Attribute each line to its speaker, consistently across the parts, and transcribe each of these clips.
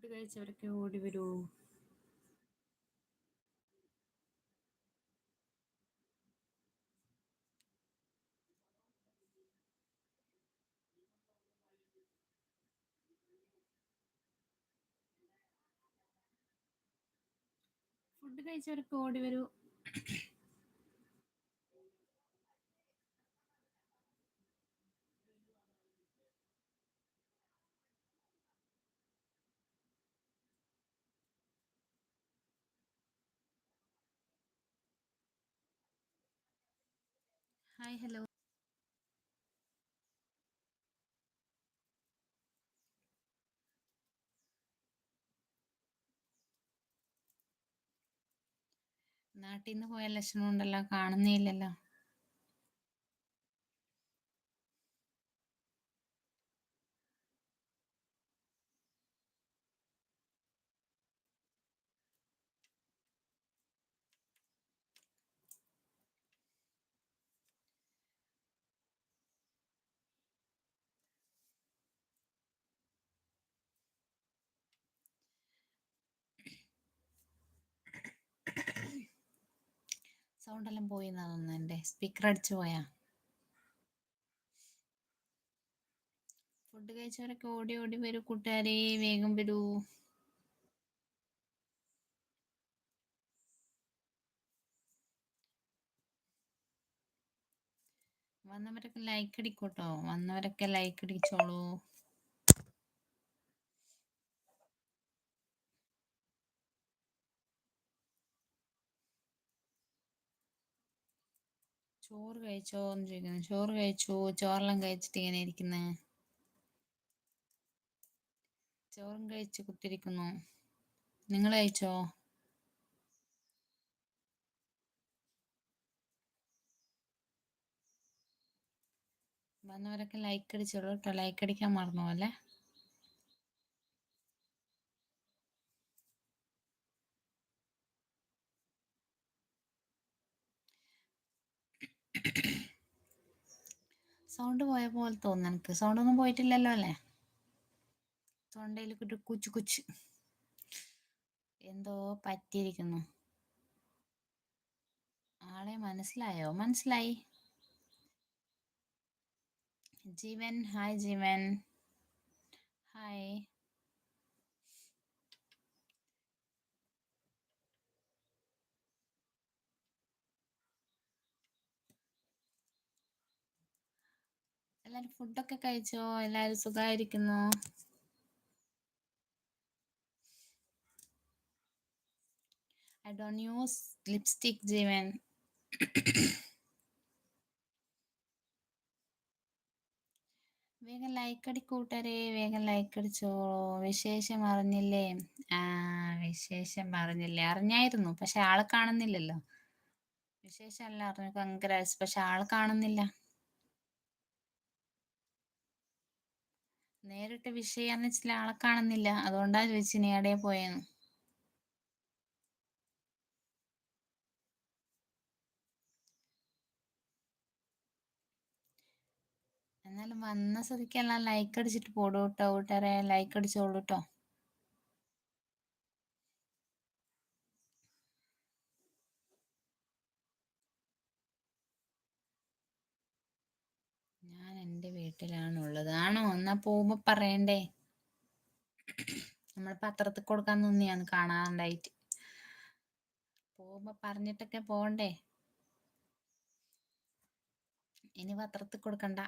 Speaker 1: Food കഴിച്ചവരൊക്കെ ഓടി വരൂ. ഫുഡ് കഴിച്ചവരൊക്കെ ഓടി വരൂ. Hi hello. നാട്ടിൽ നിന്ന് പോയ ലക്ഷണം ഉണ്ടല്ലോ കാണുന്നേ ഇല്ലല്ലോ സൗണ്ട് എല്ലാം പോയി എന്നാ തോന്നുന്നു. എന്റെ സ്പീക്കർ അടിച്ചു പോയാ. ഫുഡ് കഴിച്ചവരൊക്കെ ഓടി ഓടി വരൂ കൂട്ടുകാരെ വേഗം വരൂ. വന്നവരൊക്കെ ലൈക്ക് അടിക്കൂട്ടോ വന്നവരൊക്കെ ലൈക്ക് അടിച്ചോളൂ. ചോറ് കഴിച്ചോ എന്ന് ചോദിക്കുന്നു. ചോറ് കഴിച്ചു? ചോറെല്ലാം കഴിച്ചിട്ട് ഇങ്ങനെ ഇരിക്കുന്നേ. ചോറും കഴിച്ച് കുത്തിരിക്കുന്നു. നിങ്ങൾ കഴിച്ചോ? വന്നവരൊക്കെ ലൈക്ക് അടിച്ചോളൂ കേട്ടോ. ലൈക്ക് അടിക്കാൻ മറന്നു പോലെ. സൗണ്ട് പോയ പോലെ തോന്നുന്നു എനിക്ക്. സൗണ്ട് ഒന്നും പോയിട്ടില്ലല്ലോ അല്ലേ? തൊണ്ടയിൽ കുച്ചു കുച്ച്. എന്തോ പറ്റിയിരിക്കുന്നു. ആളെ മനസ്സിലായോ? മനസ്സിലായി. ജീവൻ. ഹായ് ജീവൻ. ഹായ്. എല്ലാരും ഫുഡൊക്കെ കഴിച്ചോ? എല്ലാരും സുഖായിരിക്കുന്നു? I don't use lipstick Jeevan. വേഗം ലൈക്ക് അടിക്കൂട്ടരെ വേഗം ലൈക്ക് അടിച്ചോ വിശേഷം അറിഞ്ഞില്ലേ? ആ വിശേഷം അറിഞ്ഞില്ലേ? അറിഞ്ഞായിരുന്നു പക്ഷെ ആളെ കാണുന്നില്ലല്ലോ. വിശേഷം അല്ല അറിഞ്ഞു. കൺഗ്രാറ്റ്സ് പക്ഷെ ആളെ കാണുന്നില്ല. നേരിട്ട് വിഷയാന്ന് വെച്ചാൽ ആളെ കാണുന്നില്ല. അതുകൊണ്ടാ ചോദിച്ചു നീ പോയെന്ന്? എന്നാലും വന്ന സ്ഥിതിക്ക് എല്ലാം ലൈക്ക് അടിച്ചിട്ട് പോടൂട്ടോ കൂട്ടുകാരെ. ലൈക്ക് അടിച്ചോളൂ കേട്ടോ ഞാൻ എന്റെ വീട്ടിലാണുള്ളത് പോകുമ്പോ പറയണ്ടേ? നമ്മൾ പത്രത്തിൽ കൊടുക്കാൻ നിന്നെയാണ് കാണാണ്ടായിട്ട്. പോകുമ്പോ പറഞ്ഞിട്ടൊക്കെ പോണ്ടേ ഇനി പത്രത്തിൽ കൊടുക്കണ്ട.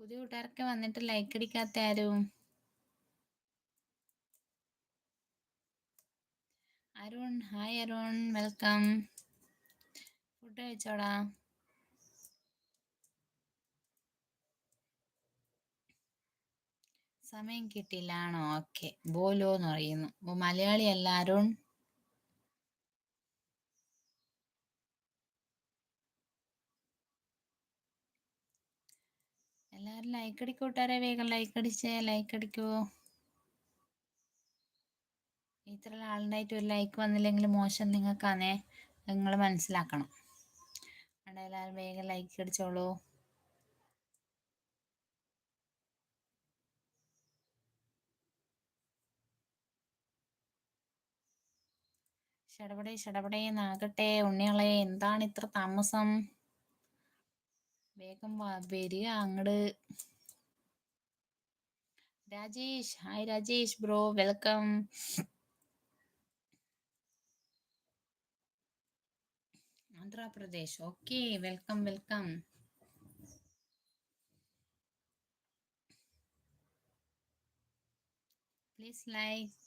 Speaker 1: പുതിയ കൂട്ടുകാരൊക്കെ വന്നിട്ട് ലൈക്ക് അടിക്കാത്ത ആരും? Arun hi Arun welcome food കഴിച്ചോടാ? സമയം കിട്ടില്ലാണോ ഓക്കെ. ബോലോ എന്ന് പറയുന്നു. മലയാളി അല്ല അരുൺ. എല്ലാരും ലൈക്ക് അടിക്കൂട്ടാരെ വേഗം ലൈക്ക് അടിച്ചേ. ലൈക്ക് അടിക്കൂ. ഇത്ര ആളുണ്ടായിട്ട് ഒരു ലൈക്ക് വന്നില്ലെങ്കിൽ മോശം നിങ്ങൾക്കാണേ നിങ്ങൾ മനസ്സിലാക്കണം. അവിടെ എല്ലാവരും വേഗം ലൈക്ക് അടിച്ചോളൂ. ഷടപടേ ഷടപടേന്നാകട്ടെ ഉണ്ണിയാളെ എന്താണ് ഇത്ര താമസം? വേഗം വാ വരിക അങ്ങട്. Rajesh hi Rajesh bro welcome. Andhra Pradesh okay welcome welcome. Please like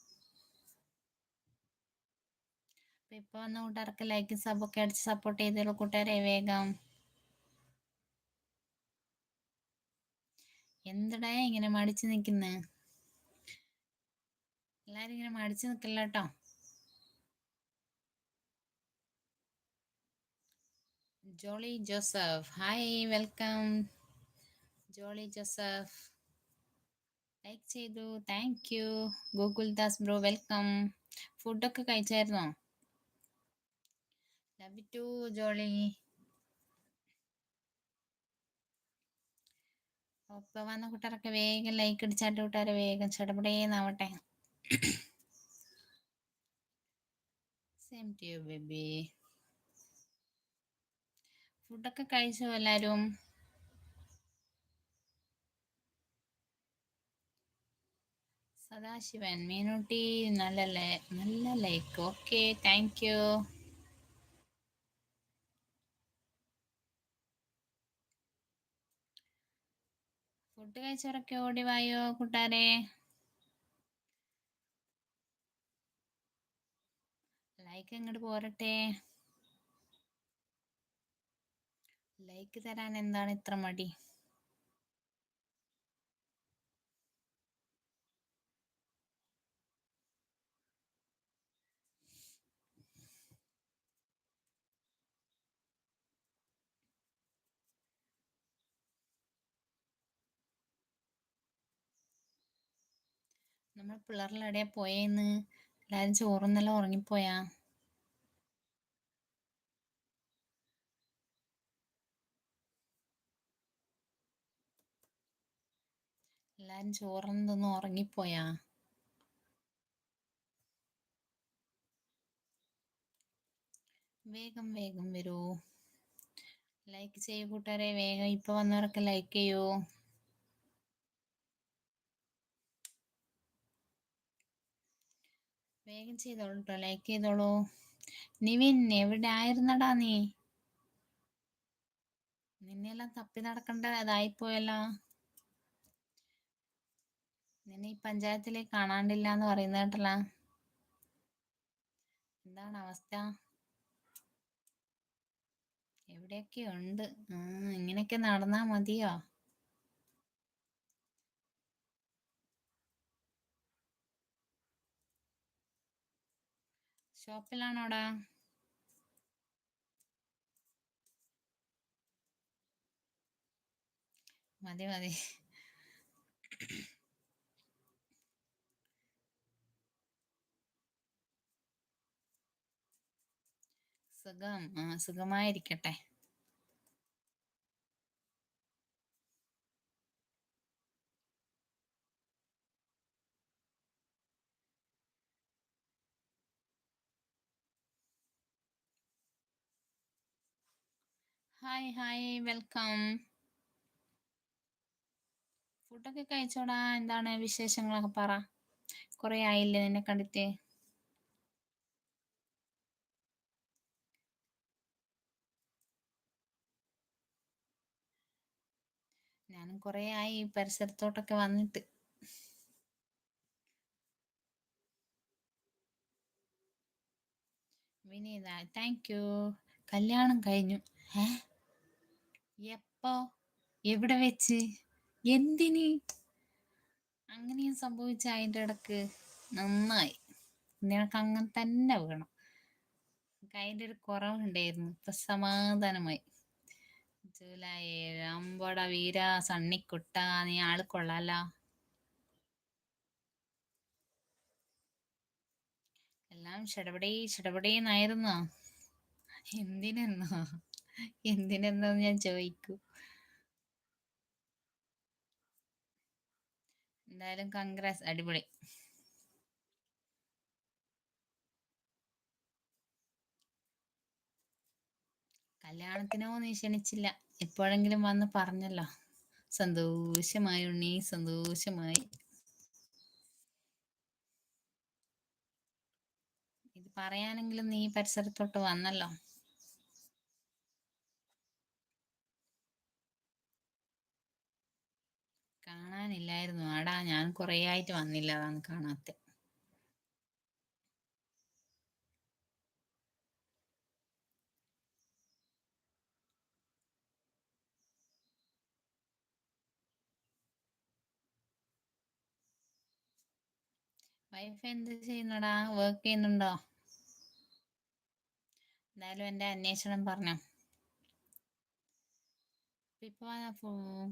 Speaker 1: അപ്പൊ ഇപ്പൊ വന്ന കൂട്ടുകാർക്ക് ലൈക്ക് സബൊക്കെ അടിച്ച് സപ്പോർട്ട് ചെയ്തോളൂ കൂട്ടുകാരെ വേഗം. എന്തടാ ഇങ്ങനെ മടിച്ച് നിൽക്കുന്നേ എല്ലാരും ഇങ്ങനെ മടിച്ച് നിൽക്കില്ല കേട്ടോ Jolly Joseph hi welcome Jolly Joseph like ചെയ്തു thank you Gokul Das bro welcome ഫുഡൊക്കെ കഴിച്ചായിരുന്നോ? Love to Jolly. ഒപ്പം വന്ന കൂട്ടുകാരൊക്കെ വേഗം ലൈക്ക് അടിച്ചാട്ട് കൂട്ടാരെ വേഗം ചടപടേന്നാവട്ടെ. സെയിം ടു യു ബേബി ഫുഡൊക്കെ കഴിച്ചോ എല്ലാരും? സദാശിവൻ മീനുട്ടി നല്ല നല്ല like okay thank you food കഴിച്ചവരൊക്കെ ഓടി വായോ കൂട്ടാരെ? ലൈക്ക് ഇങ്ങോട്ട് പോരട്ടെ. ലൈക്ക് തരാൻ എന്താണ് ഇത്ര മടി? നമ്മൾ പിള്ളേരെല്ലാം എവിടെയാ പോയേന്ന്? എല്ലാരും ചോറുന്നെല്ലാം ഉറങ്ങിപ്പോയാ? എല്ലാരും ചോറുന്ന് തിന്ന് ഉറങ്ങിപ്പോയാ? വേഗം വേഗം വരൂ. ലൈക്ക് ചെയ്യൂ വേഗം ഇപ്പൊ വന്നവരൊക്കെ ലൈക്ക് ചെയ്യൂ. വേഗം ചെയ്തോളൂ കേട്ടോ ലൈക്ക് ചെയ്തോളൂ. നിവിൻ എവിടെ ആയിരുന്നടാ നീ? നിന്നെല്ലാം തപ്പി നടക്കണ്ട അതായിപ്പോയല്ലോ നിന്നെ ഈ പഞ്ചായത്തിലെ കാണാണ്ടില്ല എന്ന് പറയുന്നത് കേട്ടല്ല. എന്താണ് അവസ്ഥ? എവിടെയൊക്കെ ഉണ്ട് ഇങ്ങനെയൊക്കെ നടന്നാ മതിയോ? ഷോപ്പിലാണോടാ? മതി മതി. സുഖം. സുഖമായിരിക്കട്ടെ. ഹായ് ഹായ് വെൽക്കം ഫുഡൊക്കെ കഴിച്ചോടാ. എന്താണ് വിശേഷങ്ങളൊക്കെ പറ. കുറെ ആയില്ലേ നിന്നെ കണ്ടിട്ട്. ഞാനും കുറെ ആയി പരിസരത്തോട്ടൊക്കെ വന്നിട്ട്. വിനീത താങ്ക് യു കല്യാണം കഴിഞ്ഞു. ഏ? എപ്പോ? എവിടെ വെച്ച്? എന്തിന്? അങ്ങനെയും സംഭവിച്ച അതിന്റെ ഇടയ്ക്ക് നന്നായി. നിനക്ക് അങ്ങനെ തന്നെ വേണം. അതിന്റെ ഒരു കുറവുണ്ടായിരുന്നു. ഇപ്പൊ സമാധാനമായി ജൂലൈ അമ്പട വീര സണ്ണിക്കുട്ട നീ ആൾ കൊള്ളാലോ. എല്ലാം ഷടപടേ ഷടപടേന്നായിരുന്നോ? എന്തിനെന്നോ? എന്തിനെന്നു ഞാൻ ചോദിക്കൂ. എന്തായാലും കോൺഗ്രസ് അടിപൊളി. കല്യാണത്തിനോ നീ ക്ഷണിച്ചില്ല. എപ്പോഴെങ്കിലും വന്ന് പറഞ്ഞല്ലോ. സന്തോഷമായി ഉണ്ണി സന്തോഷമായി. ഇത് പറയാനെങ്കിലും നീ പരിസരത്തോട്ട് വന്നല്ലോ. കാണാനില്ലായിരുന്നു. ആടാ ഞാൻ കുറേ ആയിട്ട് വന്നില്ല. അതാണ് കാണാത്തെ. വൈഫ് എന്ത് ചെയ്യുന്നടാ? വർക്ക് ചെയ്യുന്നുണ്ടോ? എന്തായാലും എന്റെ അന്വേഷണം പറഞ്ഞോ. ഇപ്പൊ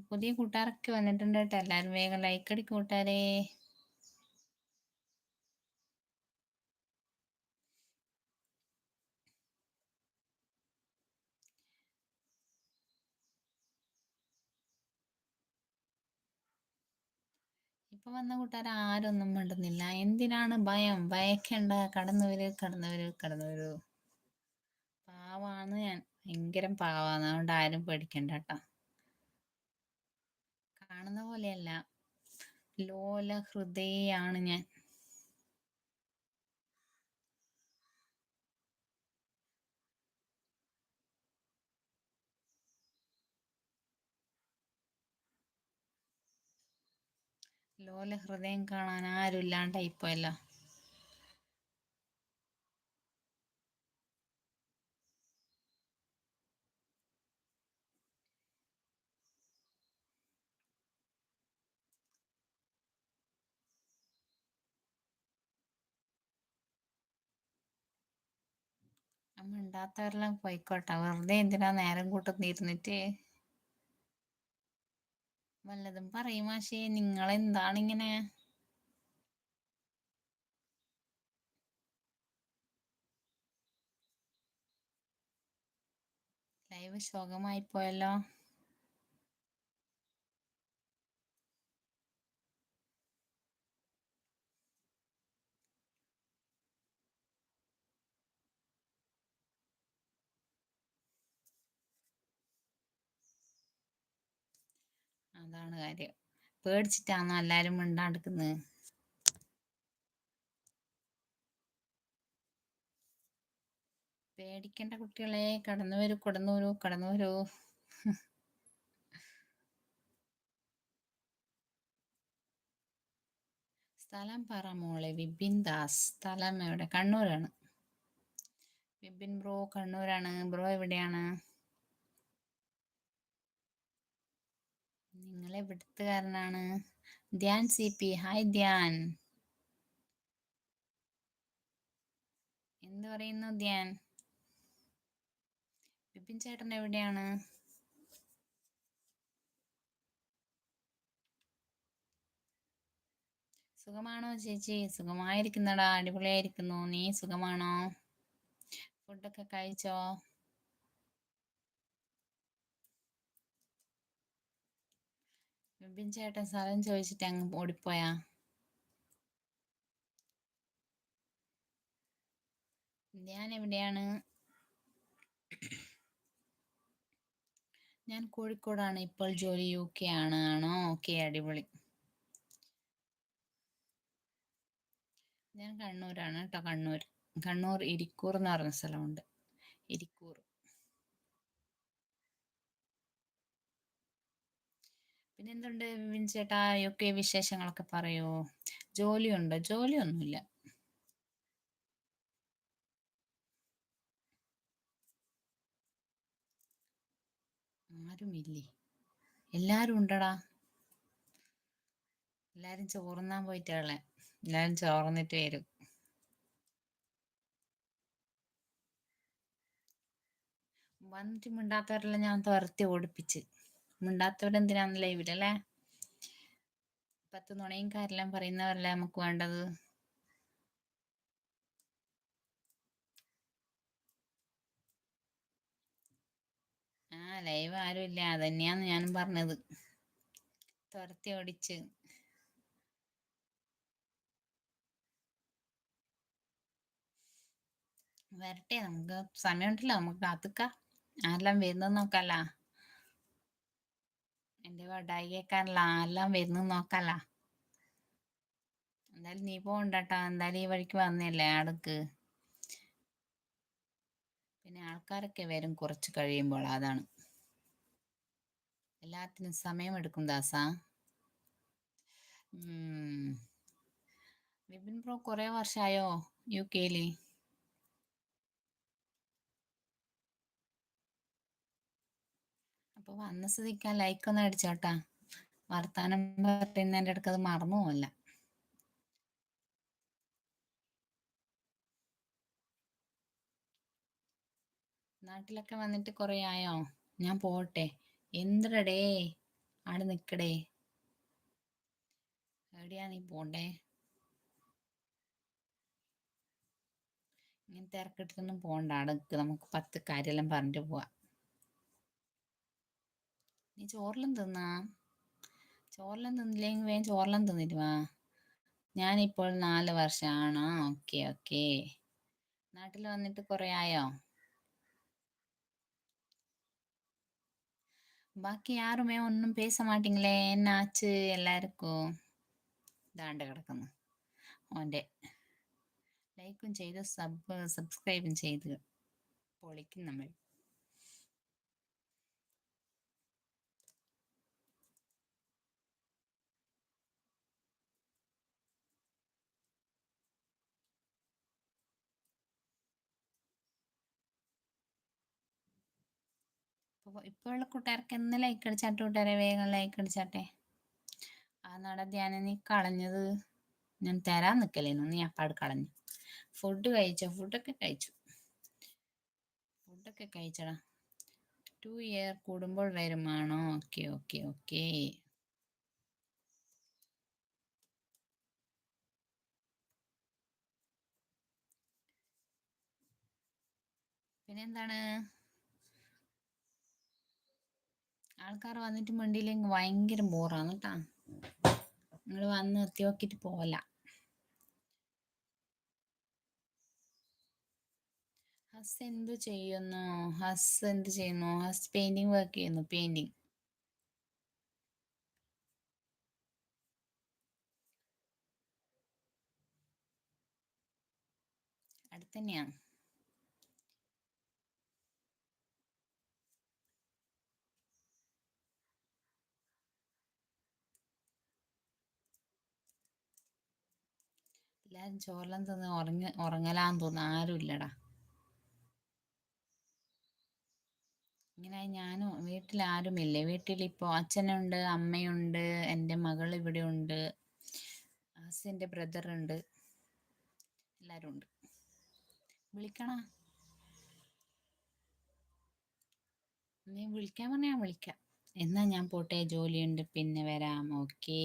Speaker 1: പുതിയ കൂട്ടുകാരൊക്കെ വന്നിട്ടുണ്ട് കേട്ടോ. എല്ലാരും വേഗം ലൈക്ക് അടി കൂട്ടാരെ ഇപ്പൊ വന്ന കൂട്ടുകാർ ആരൊന്നും മിണ്ടുന്നില്ല. എന്തിനാണ് ഭയം? ഭയക്കേണ്ട. കടന്നു വരൂ കടന്നു വരൂ കടന്നു വരൂ. പാവാണ് ഞാൻ. ഭയങ്കരം പാവാണ്. അതുകൊണ്ട് ആരും പേടിക്കണ്ട കേട്ടോ. കാണുന്ന പോലെയല്ല. ലോല ഹൃദയാണ് ഞാൻ. ലോല ഹൃദയം കാണാൻ ആരും മിണ്ടാത്തവരെല്ലാം പോയിക്കോട്ടെ. വെറുതെ എന്തിനാ നേരം കൂട്ടുന്നിരുന്നിട്ട് വല്ലതും പറയും മാഷേ നിങ്ങൾ എന്താണ് ഇങ്ങനെ ലൈവ് ശോകമായി പോയല്ലോ അതാണ് കാര്യം? പേടിച്ചിട്ടാണോ എല്ലാരും മിണ്ടാണ്ടിക്കുന്നത് പേടിക്കേണ്ട കുട്ടികളെ കടന്നു വരൂ കടന്നു വരൂ കടന്നു വരൂ. സ്ഥലം പറ മോളെ വിപിൻ ദാസ്. സ്ഥലം എവിടെ? കണ്ണൂരാണ്. വിപിൻ ബ്രോ കണ്ണൂരാണ്. ബ്രോ എവിടെയാണ്? നിങ്ങൾ എവിടുത്തുകാരനാണ് Dhyan C P. Hi Dhyan. എന്ത് പറയുന്നു ധ്യാൻ? വിപിൻ ചേട്ടൻ എവിടെയാണ്? സുഖമാണോ ചേച്ചി? സുഖമായിരിക്കുന്നടാ അടിപൊളിയായിരിക്കുന്നു. നീ സുഖമാണോ? ഫുഡൊക്കെ കഴിച്ചോ? വിപിൻ ചേട്ടൻ സ്ഥലം ചോദിച്ചിട്ട് അങ്ങ് ഓടിപ്പോയാ. ഞാൻ എവിടെയാണ് ഞാൻ കോഴിക്കോടാണ്. ഇപ്പോൾ ജോലി യു കെ ആണ് ആണോ? ഓക്കെ അടിപൊളി. ഞാൻ കണ്ണൂരാണ് കേട്ടോ കണ്ണൂർ. കണ്ണൂർ ഇരിക്കൂർ എന്ന് പറഞ്ഞ സ്ഥലമുണ്ട്. ഇരിക്കൂർ. പിന്നെന്തുണ്ട് വിൻ ചേട്ടാ? പറയോ വിശേഷങ്ങളൊക്കെ പറയൂ? ജോലിയുണ്ടോ? ജോലിയൊന്നുമില്ല. ആരുമില്ലേ? എല്ലാരും ഉണ്ടടാ. എല്ലാരും ചോറുന്നാൻ പോയിട്ടാളെ എല്ലാരും ചോർന്നിട്ട് വരും. വന്നിട്ട് മിണ്ടാത്തവരെല്ലാം ഞാൻ തുരത്തി ഓടിപ്പിച്ച്. മിണ്ടാത്തവരെന്തിനാന്ന് ലൈവിലല്ലേ പത്ത് നുണയും കാര്യം പറയുന്നവരല്ലേ നമുക്ക് വേണ്ടത്? ആ ലൈവ് ആരും ഇല്ല. അതന്നെയാന്ന് ഞാനും പറഞ്ഞത്. തുരത്തി ഓടിച്ച്. വരട്ടെ നമുക്ക് സമയമുണ്ടല്ലോ. നമുക്ക് കാത്തുക്കാം. ആരെല്ലാം വരുന്നത് നോക്കാലാ എന്റെ വടായി കേക്കാനല്ല ആരെല്ലാം വരുന്നു നോക്കാലാ. എന്തായാലും നീ പോണ്ടട്ടോ. എന്തായാലും ഈ വഴിക്ക് വന്നല്ലേ അടുക്ക് പിന്നെ ആൾക്കാരൊക്കെ വരും കുറച്ച് കഴിയുമ്പോൾ അതാണ്. എല്ലാത്തിനും സമയമെടുക്കും ദാസ. വിപിൻ ബ്രോ കുറെ വർഷമായോ യു കെയിൽ? അപ്പൊ വന്ന സ്ഥിതിക്ക് ആ ലൈക്ക് ഒന്ന് അടിച്ചോട്ടാ. വർത്താനം പറയുന്നതിന്റെ അത് മറന്നു പോവല്ല. നാട്ടിലൊക്കെ വന്നിട്ട് കുറെ ആയോ? ഞാൻ പോട്ടെ എന്തടേ ആടെ നിക്കടേ. എവിടെയാ നീ പോണ്ടേ? ഇങ്ങനെ തിരക്കിട്ടൊന്നും പോണ്ട. അവിടെ നമുക്ക് പത്ത് കാര്യമെല്ലാം പറഞ്ഞിട്ട് പോവാ. നീ ചോറെല്ലാം തിന്നാ ചോറെല്ലാം തിന്നില്ലെങ്കിൽ വേഗം ചോറെല്ലാം തിന്നിട്ട് വാ ഞാനിപ്പോൾ നാല് വർഷമാണോ ഓക്കെ ഓക്കെ നാട്ടിൽ വന്നിട്ട് കുറെ ആയോ ബാക്കി யாருமே ഒന്നും പേസ മാട്ടിങ്ങളെ എന്നാച്ച് എല്ലാവർക്കും ദാണ്ട് കിടക്കുന്നു ഓൻ്റെ ലൈക്കും ചെയ്ത് സബ് സബ്സ്ക്രൈബും ചെയ്ത് പൊളിക്കും നമ്മൾ ഇപ്പോഴുള്ള കൂട്ടുകാർക്ക് എന്ന് ലൈക്ക് അടിച്ചാട്ടെ കൂട്ടുകാരെ? വേഗം ലൈക്ക് അടിച്ചാട്ടെ? ആ നട ധ്യാനം നീ കളഞ്ഞത് ഞാൻ തരാൻ നിൽക്കലേന്നു നീ അപ്പാട് കളഞ്ഞു. ഫുഡ് കഴിച്ചോ? ഫുഡൊക്കെ കഴിച്ചു. ഫുഡൊക്കെ കഴിച്ചടാ. ടു ഇയർ കൂടുമ്പോൾ വരുമാണോ? ഓക്കെ ഓക്കെ ഓക്കെ പിന്നെന്താണ്? ആൾക്കാർ വന്നിട്ട് മിണ്ടിയില്ലെങ്കിൽ ഭയങ്കര ബോറാണ് കേട്ടാ നിങ്ങൾ വന്ന് നിർത്തി നോക്കിയിട്ട് പോവല്ല. ഹസ് എന്ത് ചെയ്യുന്നു? ഹസ് എന്ത് ചെയ്യുന്നു? ഹസ് പെയിന്റിങ് വർക്ക് ചെയ്യുന്നു പെയിന്റിങ് അടുത്തന്നെയാണ് എല്ലാരും ചോറെല്ലാം തിന്ന് ഉറങ്ങ ഉറങ്ങലാന്ന് തോന്നുന്നു. ആരും ഇല്ലടാ. ഇങ്ങനെ ഞാനും വീട്ടിൽ ആരുമില്ലേ വീട്ടിൽ വീട്ടിലിപ്പോൾ അച്ഛനുണ്ട് അമ്മയുണ്ട് എന്റെ മകൾ ഇവിടെ ഉണ്ട് ഹസിന്റെ ബ്രദർ ഉണ്ട് എല്ലാരും ഉണ്ട് വിളിക്കണ? നീ വിളിക്കാൻ പറഞ്ഞാ വിളിക്കാം. എന്നാ ഞാൻ പോട്ടെ ജോലിയുണ്ട് പിന്നെ വരാം. ഓക്കേ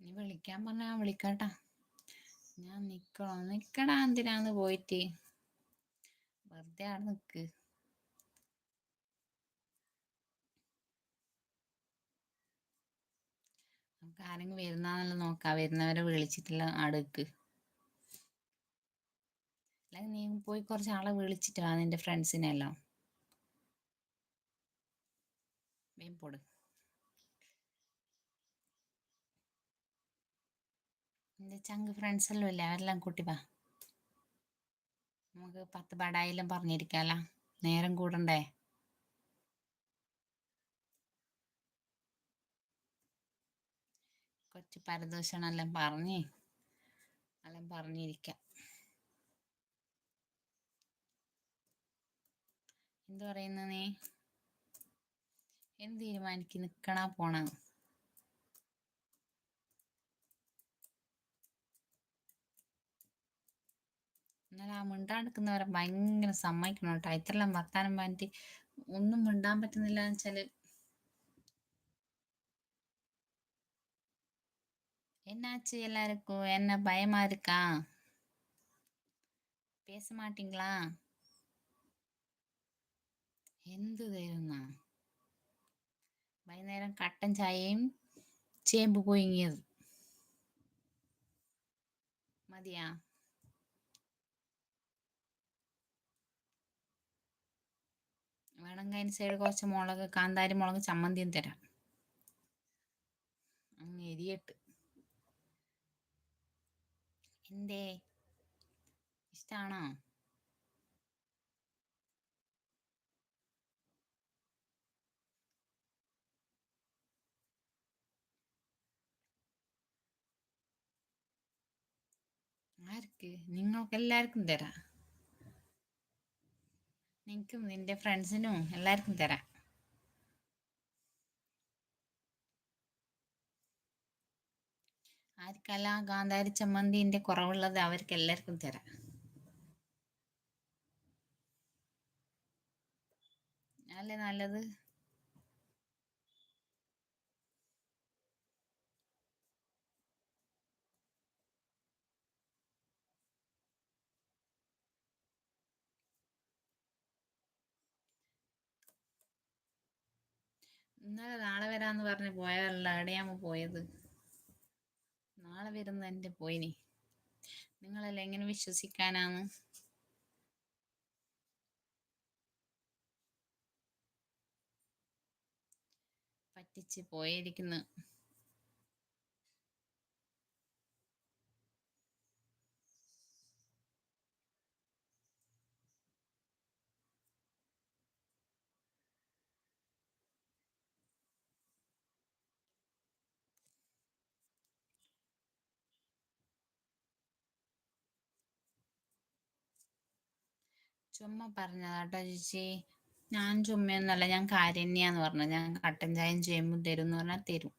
Speaker 1: നീ വിളിക്കാൻ പറഞ്ഞാ വിളിക്കാട്ടാ. ഞാൻ നിക്കണോ? നിക്കടാ എന്തിനാന്ന് പോയിട്ട്? വെറുതെ അവിടെ നിക്ക്. നമുക്ക് ആരെങ്കിലും വരുന്നാന്നല്ലോ നോക്കാം. വരുന്നവരെ വിളിച്ചിട്ടില്ല അടുക്ക്. അല്ലെങ്കിൽ നീ പോയി കുറച്ച് ആളെ വിളിച്ചിട്ട് വാ. നിന്റെ ഫ്രണ്ട്സിനെല്ലാം വേം പോട്. നിന്റെ ചങ്ക് ഫ്രണ്ട്സ് എല്ലാം ഇല്ലേ അവരെല്ലാം കൂട്ടി വാ. നമുക്ക് പത്ത് പടായാലും പറഞ്ഞിരിക്കാല. നേരം കൂടണ്ടേ? കൊച്ചു പരദൂഷണം എല്ലാം പറഞ്ഞ് എല്ലാം പറഞ്ഞിരിക്കാം. എന്തു പറയുന്നു നീ? എന്ത് തീരുമാനിക്ക്? നിക്കണ പോണ? എന്നാൽ ആ മിണ്ടാണ്ടിരിക്കുന്നവരെ ഭയങ്കര സമ്മതിക്കണം കേട്ടോ ഇത്രയെല്ലാം വർത്താനം പറഞ്ഞിട്ട് ഒന്നും മിണ്ടാൻ പറ്റുന്നില്ല എന്ന് വെച്ചാല് என்னாச்சு எல்லாருக்கும் என்ன பயமா இருக்கா பேச மாட்டீங்களா എന്ത് തരുന്ന വൈകുന്നേരം കട്ടൻ ചായയും ചേമ്പ് പുഴുങ്ങിയത് മതിയാ വേണമെങ്കിൽ അതിന് സൈഡ് കുറച്ച് മുളക് കാന്താരി മുളക് ചമ്മന്തിയും തരാം. അങ്ങ് എരിയട്ട്. എന്തേ? ഇഷ്ടാണോ? ആർക്ക്? നിങ്ങൾക്ക് എല്ലാവർക്കും തരാം. നിനക്കും നിന്റെ ഫ്രണ്ട്സിനും എല്ലാവർക്കും തരാം. ആർക്കല്ല ഗാന്ധാരി ചമ്മന്തിന്റെ കുറവുള്ളത് അവർക്ക് എല്ലാവർക്കും തരാം. അല്ലേ നല്ലത്? ഇന്നലെ നാളെ വരാന്ന് പറഞ്ഞ് പോയതല്ല എവിടെയാമ പോയത്? നാളെ വരുന്ന എന്റെ പോയിനി. നിങ്ങളെല്ലാം എങ്ങനെ വിശ്വസിക്കാനാണ് പറ്റിച്ച് പോയിരിക്കുന്നു. ചുമ്മാ പറഞ്ഞതാട്ടോ ചേച്ചി. ഞാൻ ചുമ്മയൊന്നല്ല ഞാൻ കാര്യന്യാന്ന് പറഞ്ഞു. ഞാൻ കട്ടൻ ചായം ചെയ്യുമ്പോൾ തരും എന്ന് പറഞ്ഞാൽ തരും.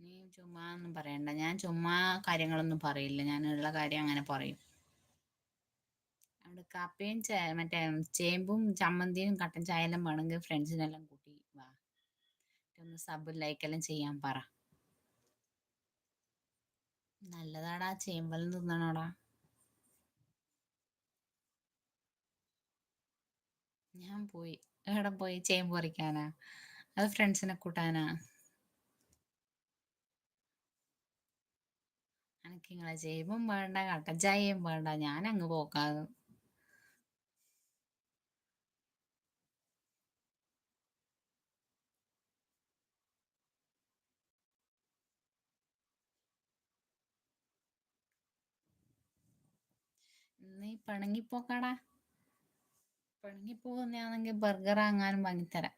Speaker 1: നീ ചുമ്മാ ഒന്നും പറയണ്ട. ഞാൻ ചുമ്മാ കാര്യങ്ങളൊന്നും പറയില്ല. ഞാൻ ഉള്ള കാര്യം അങ്ങനെ പറയും. അവിടെ കാപ്പിയും മറ്റേ ചേമ്പും ചമ്മന്തിയും കട്ടൻ ചായയെല്ലാം വേണമെങ്കിൽ ഫ്രണ്ട്സിനെല്ലാം കൂട്ടി വാ. ഒന്ന് സബ് ലൈക്കെല്ലാം ചെയ്യാൻ പറ. നല്ലതാടാ ചേമ്പെല്ലാം തിന്നണോടാ. ഞാൻ പോയി. എവിടെ പോയി? ചേമ്പ് പറിക്കാനാ? അത് ഫ്രണ്ട്സിനെ കൂട്ടാനാ? എനിക്ക് നിങ്ങളെ ചേമ്പും വേണ്ട കട്ടച്ചായയും വേണ്ട. ഞാൻ അങ്ങ് പോക്കാതെ നീ പിണങ്ങിപ്പോക്കാടാ. പിണങ്ങിപ്പോകുന്നതാണെങ്കിൽ ബർഗർ വാങ്ങാനും വാങ്ങിത്തരാം.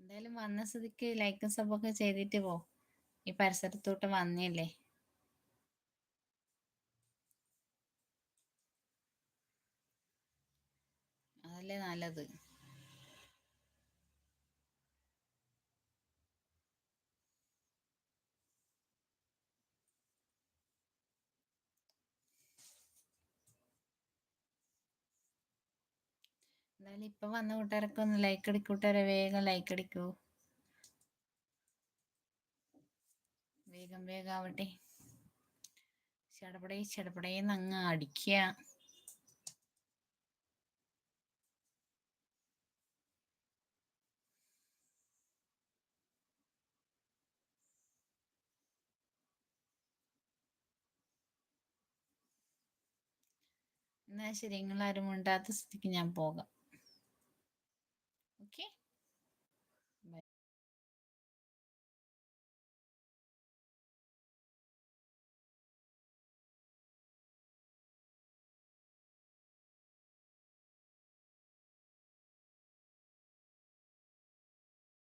Speaker 1: എന്തായാലും വന്ന സ്ഥിതിക്ക് ലൈക്കും സബൊക്കെ ചെയ്തിട്ട് പോ. ഈ പരിസരത്തോട്ട് വന്നില്ലേ. അതല്ലേ നല്ലത്. എന്തായാലും ഇപ്പൊ വന്ന കൂട്ടുകാരൊക്കെ ഒന്ന് ലൈക്ക് അടിക്കൂട്ടുകാരെ വേഗം ലൈക്ക് അടിക്കൂ വേഗം വേഗം ആവട്ടെ. ചടപടേ ചടപടേന്ന് അങ്ങ് അടിക്കുക എന്നാ ശരി നിങ്ങൾ ആരും ഉണ്ടാത്ത സ്ഥിതിക്ക് ഞാൻ പോകാം.